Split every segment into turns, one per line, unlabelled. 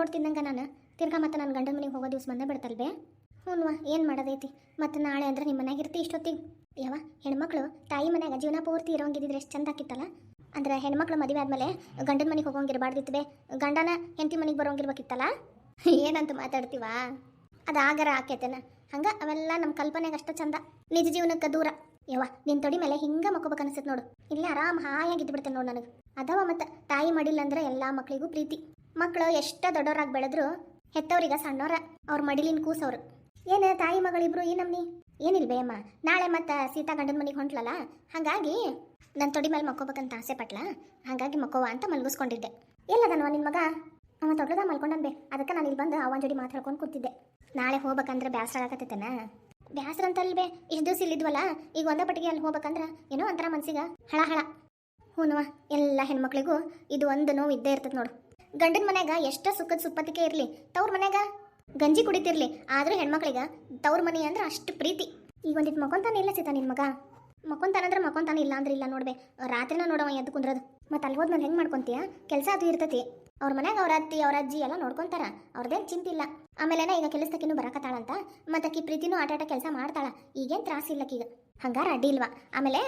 ನೋಡ್ತಿದ್ದಂಗೆ ನಾನು. ತಿರ್ಗಾ ಮತ್ತೆ ನನ್ನ ಗಂಡನ ಮನೆಗೆ ಹೋಗೋ ದಿವಸ ಬಂದೇ ಬಿಡ್ತಲ್ವೇ? ಹ್ಞೂ ಏನು ಮಾಡೋದೈತಿ? ಮತ್ತು ನಾಳೆ ಅಂದ್ರೆ ನಿಮ್ಮ ಮನ್ಯಾಗ ಇರ್ತಿ ಇಷ್ಟೊತ್ತಿಗೆ? ಯಾವ ಹೆಣ್ಮಕ್ಳು ತಾಯಿ ಮನೆಯಾಗ ಜೀವನ ಪೂರ್ತಿ ಇರೋಂಗಿದ್ರೆ ಎಷ್ಟು ಚಂದ ಆಕಿತ್ತಲ್ಲ ಅಂದ್ರೆ ಹೆಣ್ಮಕ್ಳು ಮದುವೆ ಆದಮೇಲೆ ಗಂಡನ ಮನೆಗೆ ಹೋಗೋಂಗಿರಬಾರ್ದಿತ್ತು ಗಂಡನ ಹೆಂಡತಿ ಮನೆಗೆ ಬರೋಂಗಿರ್ಬೇಕಿತ್ತಲ್ಲ? ಏನಂತ ಮಾತಾಡ್ತೀವ? ಅದು ಆಗರ ಆಕೇತೇನ. ಹಂಗ ಅವೆಲ್ಲ ನಮ್ಮ ಕಲ್ಪನೆಗೆ ಅಷ್ಟು ಚಂದ. ನಿಜ ಜೀವನಕ್ಕೆ ದೂರ. ಯವ್ವ, ನಿನ್ ತೊಡಿ ಮೇಲೆ ಹಿಂಗ ಮಕ್ಕೋಬೇಕು ಅನಿಸುತ್ತೆ ನೋಡು. ಇಲ್ಲೇ ಆರಾಮ್ ಹಾಯಾಗಿ ಬಿಡ್ತೇನೆ ನೋಡು ನನಗೆ. ಅದವ ಮತ್ತೆ ತಾಯಿ ಮಾಡಿಲ್ಲ ಅಂದ್ರೆ ಎಲ್ಲಾ ಮಕ್ಕಳಿಗೂ ಪ್ರೀತಿ. ಮಕ್ಕಳು ಎಷ್ಟ ದೊಡ್ಡವರಾಗಿ ಬೆಳೆದ್ರು ಹೆತ್ತವ್ರಿಗೆ ಸಣ್ಣವ್ರ ಅವ್ರ ಮಡಿಲಿನ ಕೂಸವ್ರು. ಏನ ತಾಯಿ ಮಗಳಿಬ್ರು ಈ ನಮ್ನಿ? ಏನಿಲ್ವೇ ಅಮ್ಮ. ನಾಳೆ ಮತ್ತೆ ಸೀತಾ ಗಂಡನ ಮನೆಗೆ ಹೊಂಟ್ಲಲ್ಲ? ಹಾಗಾಗಿ ನನ್ನ ತೊಡಿ ಮೇಲೆ ಮಕ್ಕೋಬೇಕಂತ ಆಸೆ ಪಟ್ಲ? ಹಾಗಾಗಿ ಮಕ್ಕೋವ ಅಂತ ಮಲ್ಗಿಸ್ಕೊಂಡಿದ್ದೆ. ಎಲ್ಲದನವ ನಿನ್ ಮಗ? ಅವ ಮಲ್ಕೊಂಡನ್ ಬೇ. ಅದಕ್ಕೆ ನಾನು ಇಲ್ಲಿ ಬಂದು ಅವನ ಜೋಡಿ ಮಾತಾಡ್ಕೊಂಡು ಕೂತಿದ್ದೆ. ನಾಳೆ ಹೋಗ್ಬೇಕಂದ್ರೆ ಬ್ಯಾಸರ ಆಗತ್ತೇನ ಬ್ಯಾಸರ ಅಂತಲ್ವೇ ಇಷ್ಟು ದಿವಸ ಇಲ್ಲಿದ್ವಲ್ಲ? ಈಗ ಒಂದೇ ಪಟ್ಟಿಗೆ ಅಲ್ಲಿ ಹೋಗ್ಬೇಕಂದ್ರೆ ಏನೋ ಒಂಥರ ಮನ್ಸಿಗೆ ಹಳ ಹಳ ಹೂನವ, ಎಲ್ಲ ಹೆಣ್ಮಕ್ಳಿಗೂ ಇದು ಒಂದು ನೋವು ಇದ್ದೇ ಇರ್ತದೆ ನೋಡು. ಗಂಡನ ಮನ್ಯಾಗ ಎಷ್ಟ ಸುಖದ ಸುಪ್ಪತಿಕೆ ಇರಲಿ, ತವ್ರ ಮನ್ಯಾಗ ಗಂಜಿ ಕುಡಿತಿರ್ಲಿ. ಆದ್ರೂ ಹೆಣ್ಮಕ್ಳಿಗೆ ತವ್ರ ಮನೆ ಅಂದ್ರೆ ಅಷ್ಟು ಪ್ರೀತಿ. ಈಗ ಒಂದಿತ್ತು ಮಕೊಂತಾನೆ ಇಲ್ಲ ಸೀತಾ ನಿನ್ ಮಗ? ಮಕೊಂತಾನಂದ್ರೆ ಮಕೊಂತಾನೆ ಇಲ್ಲ ಅಂದ್ರೆ ಇಲ್ಲ ನೋಡ್ಬೆ. ರಾತ್ರಿನ ನೋಡವ ಎದ್ದು ಕುಂದ್ರದು. ಮತ್ತೆ ಅಲ್ಲಿ ಹೋದ್ಮೇಲೆ ಹೆಂಗ್ ಮಾಡ್ಕೊಂತೀಯ? ಕೆಲಸ ಅದು ಇರ್ತತಿ. ಅವ್ರ ಮನ್ಯಾಗ ಅವ್ರ ಅತ್ತಿ, ಅವ್ರ ಅಜ್ಜಿ ಎಲ್ಲ ನೋಡ್ಕೊಂತಾರ. ಚಿಂತೆ ಚಿಂತಿಲ್ಲ ಆಮೇಲೆನ ಈಗ ಕೆಲಸದಕ್ಕಿನ್ನೂ ಬರಕತ್ತಾಳಂತ. ಮತ್ತೆ ಆಕಿ ಪ್ರೀತಿನೂ ಆಟಾಟ ಆಟ ಕೆಲಸ ಮಾಡ್ತಾಳ. ಈಗೇನು ತ್ರಾಸ ಇಲ್ಲಕೀಗ ಹಂಗಾರ ಅಡ್ಡಿ ಇಲ್ವಾ? ಆಮೇಲೆ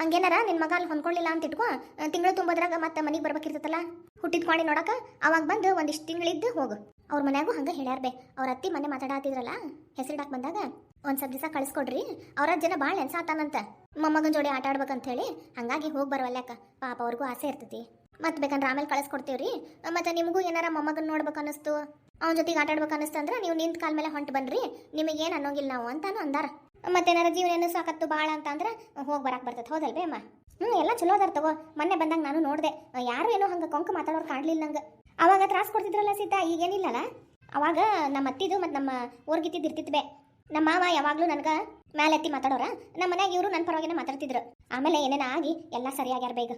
ಹಂಗೇನಾರ ನಿನ್ ಮಗ ಅಲ್ಲಿ ಹೊಂದ್ಕೊಳ್ಳಿಲ್ಲ ಅಂತ ಇಟ್ಕೋ ತಿಂಗಳು ತುಂಬದ್ರಾಗ ಮತ್ತೆ ಮನೆಗೆ ಬರ್ಬೇಕಿರ್ತೈತಲ್ಲ? ಹುಟ್ಟಿದ ಮಾಡಿ ನೋಡಕ ಅವಾಗ ಬಂದು ಒಂದಿಷ್ಟು ತಿಂಗಳಿದ್ದು ಹೋಗು. ಅವ್ರ ಮನ್ಯಾಗೂ ಹಂಗೆ ಹೇಳ್ಯಾರ ಬೇ. ಅವ್ರ ಅತ್ತಿ ಮನೆ ಮಾತಾಡತ್ತಿದ್ರಲ್ಲ ಹೆಸರಿಡಾಕ್ ಬಂದಾಗ, ಒಂದು ಸ್ವಲ್ಪ ದಿವಸ ಕಳಿಸ್ಕೊಡ್ರಿ, ಅವ್ರ ಜನ ಭಾಳ ನೆನ್ಸಾತಾನಂತ ಮೊಮ್ಮಗನ ಜೋಡಿ ಆಟ ಆಡ್ಬೇಕಂತ ಹೇಳಿ ಹಂಗಾಗಿ ಹೋಗಿ ಬರವಲ್ಯಾಕ. ಪಾಪ ಅವ್ರಿಗೂ ಆಸೆ ಇರ್ತೈತಿ. ಮತ್ತೆ ಬೇಕಂದ್ರೆ ಆಮೇಲೆ ಕಳಿಸ್ಕೊಡ್ತೀವ್ರಿ. ಮತ್ತೆ ನಿಮಗೂ ಏನಾರ ಮೊಮ್ಮಗನ ನೋಡ್ಬೇಕು ಅನ್ನಿಸ್ತು, ಅವನ ಜೊತೆಗೆ ಆಟಾಡ್ಬೇಕು ಅಂದ್ರೆ ನೀವು ನಿಂತ ಕಾಲ ಮೇಲೆ ಹೊಂಟು ಬನ್ರಿ, ನಿಮಗೇನು ಅನ್ನೋಂಗಿಲ್ಲ ನಾವು ಅಂತಾನು ಅಂದಾರ. ಮತ್ತೇನಾರ ಜೀವನ ಸಾಕತ್ತು ಭಾಳ ಅಂತ ಅಂದ್ರೆ ಹೋಗಿ ಬರಕ್ ಬರ್ತೈತೆ. ಹೌದಲ್ವೇ ಅಮ್ಮ? ಹ್ಞೂ ಎಲ್ಲ ಚಲೋ ಅದಾರ ತಗೋ. ಮೊನ್ನೆ ಬಂದಾಗ ನಾನು ನೋಡಿದೆ. ಯಾರು ಏನೋ ಹಂಗೆ ಕೊಂಕ ಮಾತಾಡೋರು ಕಾಣಲಿಲ್ಲ ನಂಗೆ. ಅವಾಗ ತ್ರಾಸ ಕೊಡ್ತಿದ್ರಲ್ಲ ಸೀತಾ, ಈಗೇನಿಲ್ಲಲ್ಲ? ಅವಾಗ ನಮ್ಮ ಅತ್ತಿದು ಮತ್ತು ನಮ್ಮ ಊರ್ಗಿತ್ತಿದ್ದು ಇರ್ತಿದ್ವೆ ನಮ್ಮ ಮಾವ ಯಾವಾಗಲೂ ನನಗೆ ಎತ್ತಿ ಮಾತಾಡೋರ. ನಮ್ಮ ಮನ್ಯಾಗ ಇವರು ನನ್ನ ಪರವಾಗಿನ ಮಾತಾಡ್ತಿದ್ರು. ಆಮೇಲೆ ಏನೇನ ಆಗಿ ಎಲ್ಲ ಸರಿಯಾಗ್ಯಾರ ಬೇಗ.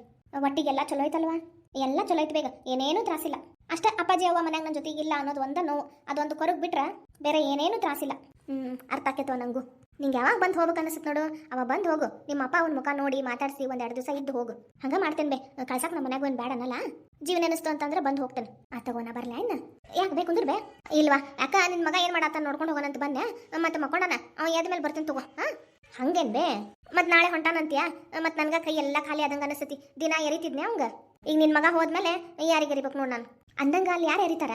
ಒಟ್ಟಿಗೆಲ್ಲ ಚಲೋ ಐತಲ್ವಾ? ಎಲ್ಲ ಚಲೋ ಐತೆ ಬೇಗ. ಏನೇನು ತ್ರಾಸಿಲ್ಲ ಅಷ್ಟೇ ಅಪ್ಪಾಜಿ, ಅವ್ವ ಮನ್ಯಾಗ ನನ್ನ ಜೊತೆಗಿಲ್ಲ ಅನ್ನೋದು ಒಂದ ನೋವು. ಅದೊಂದು ಕೊರಗ್ ಬಿಟ್ರೆ ಬೇರೆ ಏನೇನು ತ್ರಾಸಿಲ್ಲ ಹ್ಞೂ ಅರ್ಥ ಆಕೈತವ ನಂಗೂ. ನಿಂಗೆ ಯಾವಾಗ ಬಂದು ಹೋಗ್ಬೇಕು ಅನಿಸುತ್ತೆ ನೋಡು. ಅವ ಬಂದು ಹೋಗು. ನಿಮ್ಮ ಅಪ್ಪ ಅವ್ನ ಮುಖ ನೋಡಿ ಮಾತಾಡಿಸಿ ಒಂದ್ ಎರಡು ದಿವಸ ಇದ್ದು ಹೋಗು. ಹಂಗ ಮಾಡ್ತೇನೆ ಬೇ. ಕಳ್ಸಕ್ ನಮ್ಮ ಮನೆಗೆ ಒಂದು ಬೇಡ ಅನ್ನಲ್ಲ? ಜೀವನ ಅನಿಸ್ತು ಅಂತಂದ್ರೆ ಬಂದು ಹೋಗ್ತೇನೆ. ಆ ತಗೋನ ಬರ್ಲ ಇನ್ನ. ಯಾಕೆ ಬೇಕು ಅಂದ್ರೆ ಬೇ? ಇಲ್ವಾ? ಯಾಕ ನಿನ್ ಮಗ ಏನ್ ಮಾಡತ್ತ ನೋಡ್ಕೊಂಡು ಹೋಗೋಣಂತ ಬಂದೆ. ಮತ್ತೆ ಮಕ್ಕೊಂಡನ? ಅವ ಯಾವ್ದ ಮೇಲೆ ಬರ್ತೀನಿ ತಗೋ. ಹಾ ಹಂಗೇನ್ ಬೇ? ಮತ್ ನಾಳೆ ಹೊಂಟಾನಂತೀಯ? ಮತ್ ನನ್ಗ ಕೈ ಎಲ್ಲ ಖಾಲಿ ಆದಂಗ ಅನಿಸ್ತತಿ ದಿನ ಎರಿತಿದ್ನೆ ಅವಂಗ? ಈಗ ನಿನ್ ಮಗ ಹೋದ್ಮೇಲೆ ಯಾರಿಗೆ ಎರಿಬೇಕು ನೋಡ್ ನಾನು? ಅಂದಂಗ ಅಲ್ಲಿ ಯಾರು ಎರಿತಾರ?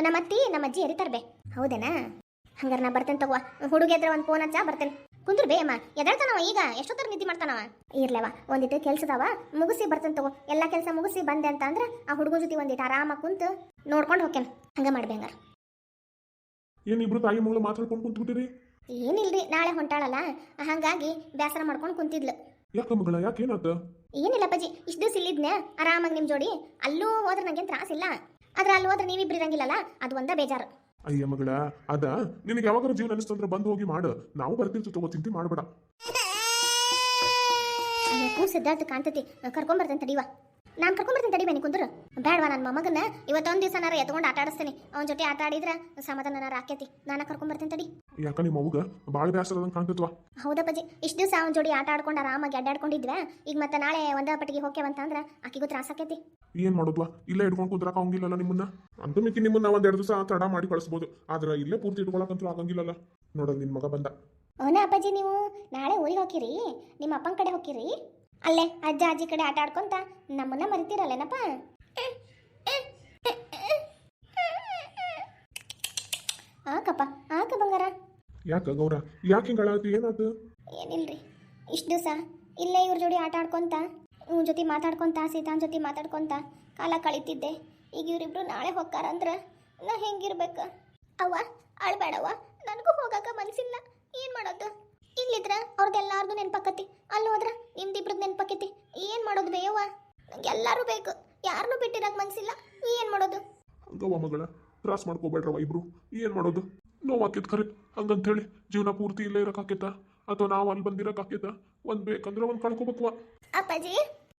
ನಮ್ಮ ಅತ್ತಿ, ನಮ್ಮ ಅಜ್ಜಿ ಎರಿತಾರ ಬೇ. ಹೌದೇನಾ? ಹಂಗಾರ ನಾ ಬರ್ತೇನೆ ತಗೋ. ಹುಡುಗಿ ಎದ್ರ ಒಂದು ಫೋನ್ ಹಚ್ಚ ಬರ್ತೇನೆ. ಕುಂದ್ರ ಬೇ ಅಮ್ಮ ಎದಳ್ತಾನವ ಈಗ? ಎಷ್ಟೊತ್ತರ ನಿದ್ದೆ ಮಾಡ್ತಾನವ ಇರ್ಲವ ಒಂದಿಟ್ಟು ಕೆಲ್ಸದವ. ಮುಗಿಸಿ ಬರ್ತೇನೆ ತಗೋ. ಎಲ್ಲ ಕೆಲಸ ಮುಗಿಸಿ ಬಂದೆ ಅಂತ ಅಂದ್ರೆ ಆ ಹುಡುಗನ ಜೊತೆ ಒಂದಿಟ್ಟು ಆರಾಮಾಗಿ ಕುಂತು ನೋಡ್ಕೊಂಡು ಹೋಗ್ತೇನೆ. ಹಂಗ ಮಾಡ್ಬೇ ಹಂಗಾರ.
ಏನಿಬ್ರು ತಾಯಿ ಮಗಳು ಮಾತಾಡ್ಕೊಂಡು ಕುಂತ್ಬಿಟ್ಟಿರಿ?
ಏನಿಲ್ರಿ ನಾಳೆ ಹೊಂಟಾಳಲ್ಲ. ಹಂಗಾಗಿ ಬೇಸರ ಮಾಡ್ಕೊಂಡು ಕುಂತಿದ್ಲು.
ಯಾಕ ಮಗಳ ಏನಾತ
ಏನಿಲ್ಲ ಅಪ್ಪಾಜಿ ಇಷ್ಟು ದಿವಸ ಇಲ್ಲಿದ್ನೆ ಆರಾಮಾಗಿ ನಿಮ್ಮ ಜೋಡಿ. ಅಲ್ಲೂ ಹೋದ್ರೆ ನಂಗೇನು ತ್ರಾಸಿಲ್ಲ ಆದ್ರೆ ಅಲ್ಲಿ ಹೋದ್ರೆ ನೀವಿಬ್ರು ಇರಂಗಿಲ್ಲಲ್ಲ? ಅದು ಒಂದೇ ಬೇಜಾರು.
ಅಯ್ಯ ಮಗಳ, ಅದ ನಿನಗೆ ಯಾವಾಗಾರ ಜೀವನ ಅನಿಸ್ತಂದ್ರೆ ಬಂದು ಹೋಗಿ ಮಾಡು. ನಾವು ಬರ್ತಿರ್ತೀವಿ ತಗೋ ಚಿಂತೆ ಮಾಡಬೇಡ.
ಸಿದ್ಧಾರ್ಥ ಕಾಣ್ತೈತಿ. ಕರ್ಕೊಂಬರ್ತೇನೆ ತಡಿವಾ ನಾನು ಕರ್ಕೊಂಬರ್ತೇನೆ ತಡಿ ಬನ್ನಿ ಕುಂದ್ರು. ಬೇಡವಾ ನನ್ನ ಮಗನ ಇವತ್ತೊಂದು ದಿವಸನಾರ ಎತ್ಕೊಂಡು ಆಟ ಆಡಿಸ್ತೀನಿ. ಅವನ ಜೊತೆ ಆಟ ಆಡಿದ್ರೆ ಸಮಾಧಾನನಾರ ಆಕೈತಿ ನಾನು ಕರ್ಕೊಂಬರ್ತೇನೆ ತಡಿ.
ಯಾಕ ನಿಮ್ಮ ಅವ್ಗ? ಬಾಳ ಬೇಸರದಂಗೆ ಹೌದಾ
ಹೌದಪ್ಪಾಜಿ. ಇಷ್ಟು ದಿವಸ ಅವನ ಜೋಡಿ ಆಟ ಆಡ್ಕೊಂಡು ಆರಾಮಾಗಿ ಅಡ್ಡಾಡ್ಕೊಂಡಿದ್ವೆ? ಈಗ ಮತ್ತೆ ನಾಳೆ ಒಂದೇ ಪಟ್ಟಿಗೆ ಹೋಗ್ಯವಂತಂದ್ರೆ ಆಕಿಗೂ ತ್ರಾಸ ಆಕೈತಿ
ಏನು ಮಾಡೋದ್ವಾ? ಇಲ್ಲೇ ಇಟ್ಕೊಂಡು ಕುಂದ್ರಕ ಹಂಗಿಲ್ಲಲ್ಲ ನಿಮ್ಮನ್ನ? ಅಂತ ಮಿಕ್ಕಿ ನಿಮ್ಮನ್ನ ಒಂದ್ ಎರಡು ದಿವಸ ತಡ ಮಾಡಿ ಕಳಿಸ್ಬೋದು. ಆದ್ರೆ ಇಲ್ಲೇ ಪೂರ್ತಿ ಇಟ್ಕೊಳಕಂತೂ ಆಗಂಗಿಲ್ಲಲ್ಲ. ನೋಡಲ್ ನಿಮ್ಮ ಮಗ ಬಂದ.
ಅವನ ಅಪ್ಪಾಜಿ ನೀವು ನಾಳೆ ಊರಿಗೆ ಹೋಗಿರಿ ನಿಮ್ಮ ಅಪ್ಪನ ಕಡೆ ಹೋಗಿರಿ ಅಲ್ಲೇ ಅಜ್ಜ ಅಜ್ಜಿ ಕಡೆ ಆಟ ಆಡ್ಕೊಂತ ನಮ್ಮನ್ನ ಮರಿತೀರಲ್ಲೇನಪ್ಪ? ಆಕಪ್ಪ ಆಕ ಬಂಗಾರ.
ಯಾಕ ಗೌರ? ಯಾಕೆ ಹಿಂಗಳಾತಿ? ಏನಾತು?
ಏನಿಲ್ರಿ ಇಷ್ಟು ದಿವಸ ಇಲ್ಲೇ ಇವ್ರ ಜೋಡಿ ಆಟ ಆಡ್ಕೊಂತ ಇವ್ನ ಜೊತೆ ಮಾತಾಡ್ಕೊಂತ ಸೀತಾನ್ ಜೊತೆ ಮಾತಾಡ್ಕೊಂತ ಕಾಲ ಕಳೀತಿದ್ದೆ. ಈಗ ಇವರಿಬ್ರು ನಾಳೆ ಹೋಗ್ತಾರಂದ್ರ ನಾ ಹೆಂಗಿರ್ಬೇಕ? ಅವ್ವ ಅಳ್ಬೇಡವ್ವ ನನಗೂ ಹೋಗಾಕ ಮನ್ಸಿಲ್ಲ. ಏನ್ ಮಾಡೋದು? ಇಲ್ಲಿದ್ರ ಅವ್ರದ್ದೆಲ್ಲಾರ್ದು ನೆನ್ಪಾಕತಿ ಅಲ್ಲಿ ಹೋದ್ರ ನಿಮ್ದಿಬ್ರದ್ದು ನೆನ್ಪಕ್ಕೈತಿ. ಏನ್ ಮಾಡೋದು ಬೇಯವ್ವ? ನಂಗೆ ಎಲ್ಲರೂ ಬೇಕು. ಯಾರನ್ನೂ ಬಿಟ್ಟಿರಕ್ ಮನ್ಸಿಲ್ಲ. ಏನ್ ಮಾಡೋದು?
ಹಂಗವ ಮಗಳ ತ್ರಾಸ್ ಮಾಡ್ಕೋಬೇಡ್ರವ ಇಬ್ರು. ಏನ್ ಮಾಡೋದು? ನೋವಾಕೈತ್ ಖರೆ. ಹಂಗಂತ ಹೇಳಿ ಜೀವನ ಪೂರ್ತಿ ಇಲ್ಲೇ ಇರಕ್ಕಾಕೇತ ಅಥವಾ ನಾವು ಅಲ್ಲಿ ಬಂದಿರಕ್ಕಾಕೇತ ಒಂದ್ ಬೇಕಂದ್ರೆ ಒಂದ್ ಕಳ್ಕೊಬೇಕವ.
ಅಪ್ಪಾಜಿ?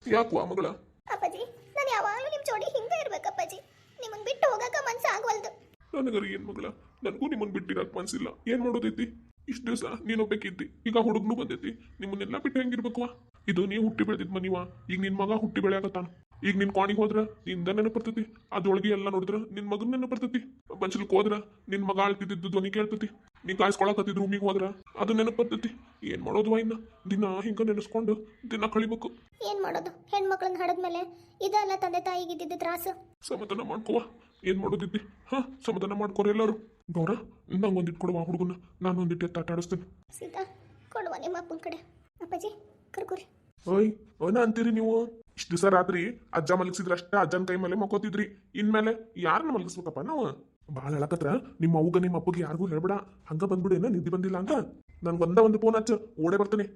ಯಾಕವಾ ಮಗಳ?
ಅಪ್ಪಾಜಿ ನಾನು ಯಾವಾಗಲೂ ನಿಮ್ಮ ಜೋಡಿ ಹಿಂಗೆ ಇರ್ಬೇಕು ಅಪ್ಪಾಜಿ. ನಿಮ್ಮನ್ನ ಬಿಟ್ಟು ಹೋಗಾಕ ಮನ್ಸ ಆಗವಲ್ದು
ನನಗರಿ ಏನ್ ಮಗಳ? ನನಗೂ ನಿಮ್ಮನ್ ಬಿಟ್ಟಿರಕ್ ಮನ್ಸಿಲ್ಲ. ಏನ್ ಮಾಡೋದೈತಿ? ಇಷ್ಟ ದಿವಸ ನೀನೊಬ್ಬೇಕಿದ್ದಿ ಈಗ ಹುಡುಗ್ನು ಬಂದೈತಿ. ನಿಮ್ಮನ್ನೆಲ್ಲ ಬಿಟ್ಟು ಹೆಂಗಿರ್ಬೇಕು ಇದು ನೀವು ಹುಟ್ಟಿ ಬೆಳೆದಿದ್ ಮನಿವ ಈಗ ನಿನ್ ಮಗ ಹುಟ್ಟಿ ಬೆಳೆಯಾಗತ್ತಾನ ಈಗ ನಿನ್ ಕೋಣಿಗೆ ಹೋದ್ರ ನಿಂದ ನೆನಪು ಬರ್ತೈತಿ ಅದ್ರೊಳಗೆ ಎಲ್ಲ ನೋಡಿದ್ರ ನಿನ್ ಮಗನ ನೆನಪು ಬರ್ತೈತಿ ಬನ್ಸಲ್ಕ್ ಹೋದ್ರ ನಿನ್ ಮಗ ಆಳ್ತಿದ್ದು ಧ್ವನಿ ಕೇಳ್ತೈತಿ. ನೀ ಕಾಯಿಸ್ಕೊಳಕತ್ತಿದ್ ರೂಮಿಗೆ ಹೋದ್ರ ಅದು ನೆನಪು ಬರ್ತೈತಿ ಏನ್ ಮಾಡೋದು ಇನ್ನ? ದಿನ ಹಿಂಗ ನೆನೆಸ್ಕೊಂಡು ದಿನ ಕಳಿಬೇಕು.
ಏನ್ ಮಾಡೋದು? ಹೆಣ್ಮಕ್ಳನ್ನ ಹಡದ್ಮೇಲೆ ಇದೆಲ್ಲ ತಂದೆ ತಾಯಿಗೆ ಇದ್ದಿದ್ದು ತ್ರಾಸು.
ಸಮಾಧಾನ ಮಾಡ್ಕೋವ. ಏನ್ ಮಾಡೋದಿದ್ದಿ? ಹ ಸಮಾಧಾನ ಮಾಡ್ಕೋರಿ ಎಲ್ಲರೂ. ಗೌರ ನಂಗೊಂದಿಟ್ಟು ಕೊಡುವ ಹುಡುಗನ ನಾನು ಒಂದಿಟ್ಟು ಎತ್ತ ಆಡಿಸ್ತೇನೆ.
ಸೀತಾ ಕೊಡುವ ನಿಮ್ಮ ಅಪ್ಪನ ಕಡೆ. ಅಪ್ಪಾಜಿ ಕರ್ಕೊರಿ.
ಓಯ್ ಓನ ಅಂತೀರಿ ನೀವು? ಇಷ್ಟು ದಿವಸ ರಾತ್ರಿ ಅಜ್ಜ ಮಲಗಿಸಿದ್ರೆ ಅಷ್ಟೇ ಅಜ್ಜನ ಕೈ ಮೇಲೆ ಮಕ್ಕೋತಿದ್ರಿ ಇನ್ಮೇಲೆ ಯಾರನ್ನ ಮಲಗಿಸ್ಬೇಕಪ್ಪ ನಾವು? ಭಾಳ ಹೇಳಕತ್ರ ನಿಮ್ಮ ಅವ್ಗ ನಿಮ್ಮ ಅಪ್ಪಗೆ ಯಾರಿಗೂ ಹೇಳ್ಬೇಡ. ಹಂಗ ಬಂದ್ಬಿಡು ಏನ ನಿದ್ದೆ ಬಂದಿಲ್ಲ ಅಂತ? ನನ್ಗೆ ಬಂದ ಒಂದು ಫೋನ್ ಹಚ್ಚ ಓಡೇ ಬರ್ತೀನಿ.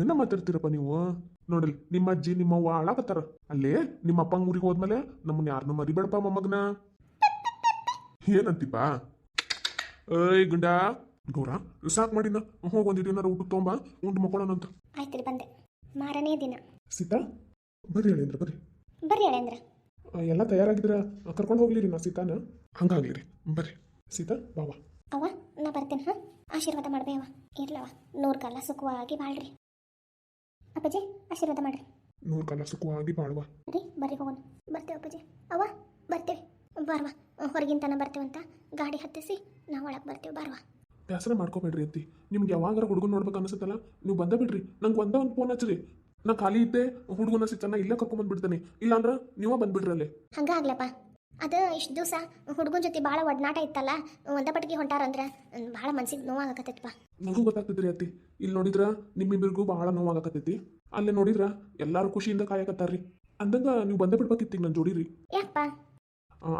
ಏನ ಮಾತಾಡ್ತೀರಪ್ಪ ನೀವು? ನೋಡ್ರಿ ನಿಮ್ಮ ಅಜ್ಜಿ ನಿಮ್ಮ ಅವ್ವ ಹಾಳಾಗತ್ತಾರ. ಅಲ್ಲೇ ನಿಮ್ಮ ಅಪ್ಪಂಗ ಊರಿಗೆ ಹೋದ್ಮೇಲೆ ನಮ್ಮನ್ನ ಯಾರನ್ನೂ ಮರಿಬೇಡಪ್ಪ ಮೊಮ್ಮಗನ. ಏನಂತೀಪ ಏಯ್ ಗುಂಡ. ಗೌರ ಸಾಕ್ ಮಾಡಿನ. ಹೋಗಿ ಒಂದಿಟ್ಟು ಏನಾರ ಊಟ ತೊಂಬ ಉಂಟು ಮಕ್ಕೊಳ್ಳೋಣಂತ
ಆಯ್ತು ರೀ ಬಂದೆ. ಮಾರನೇ ದಿನ.
ಸೀತಾ ಬರ್ರಿ ಹೇಳೇಂದ್ರ ಬರ್ರಿ.
ಬರ್ರಿ ಹೇಳೇಂದ್ರ
ಎಲ್ಲ ತಯಾರಾಗಿದ್ರ? ಕರ್ಕೊಂಡು ಹೋಗ್ಲಿರಿ ನಾ ಸೀತಾನ. ಹಂಗಾಗ್ಲಿ ರೀ ಬರ್ರಿ. ಸೀತಾ ಬಾವಾ
ಅವ ನಾ ಬರ್ತೇನೆ ಹಾ? ಆಶೀರ್ವಾದ ಮಾಡ್ಬೇ ಅವ ಇರ್ಲವ ನೂರು ಕಾಲ ಸುಖವಾಗಿ ಬಾಳ್ರಿ. ಅಪ್ಪಾಜಿ ಆಶೀರ್ವಾದ ಮಾಡ್ರಿ.
ನೂರು ಕಾಲ ಸುಖವಾಗಿ ಬಾಳ್ವಾ.
ರೀ ಬರ್ರಿ ಹೋಗೋಣ. ಬರ್ತೇವೆ ಅಪ್ಪಾಜಿ. ಅವ ಬರ್ತೇವೆ. ಬಾರ್ವಾ ಬರ್ತೇವೆ ಬರ್ತೇವಂತ ಗಾಡಿ ಹತ್ತಿಸಿ ನಾವು ಒಳಗೆ ಬರ್ತೇವೆ ಬಾರ್ವಾ
ಬೇಸರ ಮಾಡ್ಕೋಬೇಡ್ರಿ ಅತ್ತಿ. ನಿಮ್ಗೆ ಯಾವಾಗಾರ ಹುಡುಗನ್ ನೋಡ್ಬೇಕು ಅನ್ಸುತ್ತಲ್ಲ ನೀವು ಬಂದ ಬಿಡ್ರಿ. ನಂಗೆ ಒಂದ ಒಂದು ಫೋನ್ ಹಚ್ಚಿರಿ ನಾ ಖಾಲಿ ಇದ್ದೆ ಹುಡುಗನ ಸಿಗ್ತಾನ ಇಲ್ಲೇ ಕರ್ಕೊಂಬಂದ್ಬಿಡ್ತೇನೆ ಇಲ್ಲಾಂದ್ರೆ ನೀವ ಬಂದ್ಬಿಡ್ರಿ ಅಲ್ಲಿ.
ಹಂಗಾಗ್ಲಪ್ಪ ಅದು ಇಷ್ಟು ದಿವಸ ಹುಡುಗನ ಜೊತೆ ಭಾಳ ಒಡನಾಟ ಇತ್ತಲ್ಲ ಒಂದ ಪಟ್ಟಿಗೆ ಹೊಂಟಾರಂದ್ರೆ ಬಹಳ ಮನ್ಸಿಗೆ ನೋವಾಗತ್ತೈತಪ್ಪ
ನನಗೂ ಗೊತ್ತಾಗ್ತದ್ರಿ ಅತ್ತಿ. ಇಲ್ಲಿ ನೋಡಿದ್ರ ನಿಮ್ಮಿಬ್ಬರಿಗೂ ಬಹಳ ನೋವಾಗತ್ತೈತಿ ಅಲ್ಲೇ ನೋಡಿದ್ರ ಎಲ್ಲಾರು ಖುಷಿಯಿಂದ ಕಾಯಕತ್ತಾರ್ರಿ. ಅಂದಂಗ ನೀವು ಬಂದ ಬಿಡ್ಬೇಕಿತ್ತು ಈಗ ನನ್ನ ಜೋಡಿರಿ.
ಯಾಕಪ್ಪ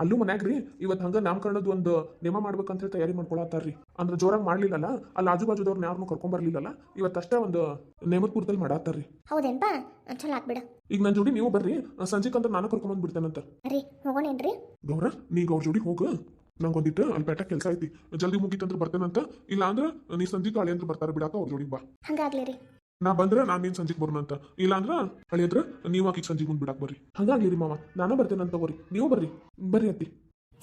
ಅಲ್ಲೂ ರೀ ಇವತ್ತು ಹಂಗ ನಾಮಕರಣದ ಒಂದು ನೇಮ ಮಾಡ್ಬೇಕಂತ ಹೇಳಿ ತಯಾರಿ ಮಾಡ್ಕೊಳತ್ತಾರ್ರಿ. ಅಂದ್ರೆ ಜೋರಾಗಿ ಮಾಡ್ಲಿಲ್ಲಲ್ಲ ಅಲ್ಲಿ ಆಜು ಬಾಜುದವ್ರನ್ನ ಯಾರನ್ನೂ ಕರ್ಕೊಂಬರ್ಲಿಲ್ಲಲ್ಲ ಇವತ್ತಷ್ಟೇ ಒಂದು ನೇಮದ ಪೂರ್ತಲ್ಲಿ ಮಾಡಾತ್ತಾರ್ರಿ.
ಹೌದೇನಪ್ಪ ಚಲೋ ಆಗ್ಬಿಡು
ಈಗ ನನ್ನ ಜೋಡಿ ನೀವು ಬರ್ರಿ ಸಂಜೆಕ್ ಅಂತ ನಾನು ಕರ್ಕೊಂಬಂದ್ ಬಿಡ್ತೇನಂತ
ರೀ ಹೋಗೋಣೇನ್ರಿ
ಗೌರ ನೀ ಅವ್ರ ಜೋಡಿ ಹೋಗು. ನಂಗೆ ಒಂದಿಟ್ಟು ಅಲ್ಲಿ ಬೇಟ ಕೆಲಸ ಐತಿ. ಜಲ್ದಿ ಮುಗೀತಂದ್ರೆ ಬರ್ತೇನಂತ ಇಲ್ಲ ಅಂದ್ರೆ ನೀ ಸಂಜೆ ಕಾಳಿ ಅಂದ್ರೆ ಬರ್ತಾರ ಬಿಡಾಕ ಅವ್ರ ಜೋಡಿ ಬಾ.
ಹಂಗಾಗ್ಲಿ ರೀ.
ನಾ ಬಂದ್ರೆ ನಾನು ನೀನು ಸಂಜೆಗೆ ಬರೋಣಂತ ಇಲ್ಲ ಅಂದ್ರೆ ಅಳಿಯಂದ್ರ ನೀವು ಆಕಿಗೆ ಸಂಜೆಗೆ ಮುಂದೆ ಬಿಡಾಕ್ ಬರ್ರಿ. ಹಂಗಾಗ್ಲಿ ರೀ ಮಾವ. ನಾನು ಅಂತ ತಗೋರಿ. ನೀವು ಬರ್ರಿ. ಬರ್ರಿ ಅತ್ತಿ.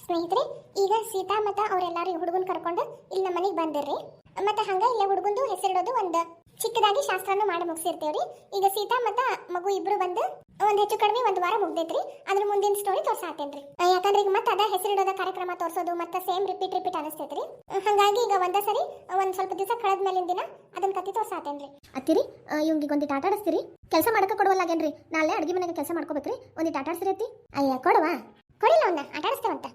ಸ್ನೇಹಿತರೆ, ಈಗ ಸೀತಾ ಮತ್ತ ಅವರೆಲ್ಲರೂ ಹುಡುಗನ್ ಕರ್ಕೊಂಡು ಇಲ್ಲಿ ನಮ್ಮ ಮನೆಗೆ ಬಂದಿರ್ರಿ. ಮತ್ತೆ ಹಂಗ ಇಲ್ಲೇ ಹುಡುಗಂದು ಹೆಸರಿಡೋದು ಒಂದು. ಚಿಕ್ಕದಾಗಿ ಶಾಸ್ತ್ರನ ಮಾಡಿ ಮುಗಿಸಿರ್ತೇವ್ರಿ ಈಗ ಸೀತಾ ಮತ್ತ ಮಗು ಇಬ್ರು ಬಂದು ಒಂದ್ ಹೆಚ್ಚು ಕಡಿಮೆ ಒಂದು ವಾರ ಮುಗ್ದೈತ್ರಿ. ಅದ್ರ ಮುಂದಿನ ಸ್ಟೋರಿ ತೋರ್ಸಾತೇನ್ರಿ ಯಾಕಂದ್ರೆ ಈಗ ಮತ್ತೆ ಅದ ಹೆಸರಿಡೋದ ಕಾರ್ಯಕ್ರಮ ತೋರಿಸೋದು ಮತ್ತೆ ಸೇಮ್ ರಿಪೀಟ್ ರಿಪೀಟ್ ಅನಿಸ್ತೈತ್ರಿ ಹಾಗಾಗಿ ಈಗ ಒಂದೇ ಸರಿ ಒಂದ್ ಸ್ವಲ್ಪ ದಿವಸ ಕಳೆದ ಮೇಲಿನ ದಿನ ಅದನ್ನ ಕತ್ತಿ ತೋರ್ಸಾತೇನ್ರಿ ಅತ್ತಿರಿ ಇವಂಗಿಗೆ ಒಂದಿಟ್ಟು ಆಟ ಕೆಲಸ ಮಾಡಕ ಕೊಡುವಲ್ಲಾಗೇನ್ರಿ ನಾಳೆ ಅಡುಗೆ ಮನೆಗೆ ಕೆಲಸ ಮಾಡ್ಕೋಬೇಕ್ರಿ. ಒಂದಿಟ್ಟು ಆಟ ಅತ್ತಿ. ಅಯ್ಯ, ಕೊಡುವ? ಕೊಡಿಲ್ಲ ಅವನ್ನ ಆಟ ಆಡಿಸ್ತೇವಂತ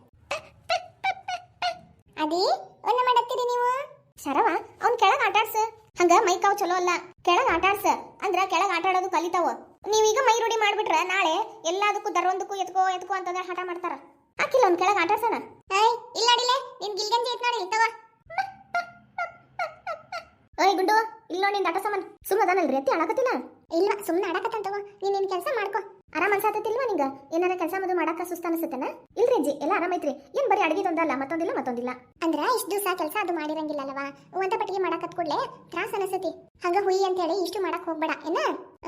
ಅದೇ ಒನ್ನ ಮಾಡತ್ತೀರಿ ನೀವು. ಸರವಾ, ಅವ್ನ್ ಕೆಳಗೆ ಆಟಾಡ್ಸ ಹಂಗ ಮೈ ಕಾವ್ ಚಲೋ ಅಲ್ಲ. ಕೆಳಗ್ ಆಟಾಡ್ಸ. ಅಂದ್ರ ಕೆಳಗ್ ಆಟ ಆಡೋದು ಕಲಿತಾವ. ನೀವೀಗ ಮೈ ರೂಢಿ ಮಾಡ್ಬಿಟ್ರ ನಾಳೆ ಎಲ್ಲದಕ್ಕೂ ದರೊಂದಕ್ಕೂ ಎತ್ಕೋ ಎತ್ಕೋ ಅಂತಂದ್ರೆ ಹಠ ಮಾಡ್ತಾರ. ಹಾಕಿಲ್ಲ ಒಂದ್ ಕೆಳಗ್ ಆಟಾಡ್ಸಣ. ಏಯ್ ಇಲ್ಲ ಅಡಿಲೆ ನಿನ್ ಗಿಲ್ಗಂಜಿ ಐತ್ ನೋಡಿ ತಗೋ. ಏಯ್ ಗುಂಡು ಇಲ್ಲ ನೋಡಿ ನಿಂದ ಆಟ ಸಾಮಾನ್. ಸುಮ್ಮನೆ ಅದಾನಲ್ರಿ ಅತ್ತಿ ಆಡಕತ್ತಿಲ್ಲ ಇಲ್ಲ ಸುಮ್ಮನೆ ಆಡಕತ್ತಂತ ತಗೋ. ನೀನ್ ನಿನ್ ಕೆಲಸ ಮಾಡ್ಕೋ. ಆರಾಮ್ ಅನ್ಸಾತತಿಲ್ವಾ ನಿಂಗ? ಏನಾರ ಕೆಲಸ ಮದು ಮಾಡಾಕ ಸುಸ್ತ ಅನ್ಸತ್ತನ? ಇಲ್ರಿ ಅಜ್ಜಿ ಎಲ್ಲ ಆರಾಮೈತ್ರಿ ಏನ್ ಬರೀ ಅಡಿಗೆದೊಂದಲ್ಲ ಮತ್ತೊಂದಿಲ್ಲ ಮತ್ತೊಂದಿಲ್ಲ. ಅಂದ್ರ ಇಷ್ಟು ದಿವಸ ಕೆಲಸ ಅದು ಮಾಡಿರಂಗಿಲ್ಲ ಅಲ್ವಾ ಒಂದ ಪಟ್ಟಿಗೆ ಮಾಡಾಕತ್ ಕೂಡ್ಲೆ ತ್ರಾಸ ಅನಸತಿ. ಹಂಗ ಹುಯಿ ಅಂತ ಹೇಳಿ ಇಷ್ಟು ಮಾಡಕ್ ಹೋಗ್ಬೇಡ ಏನ?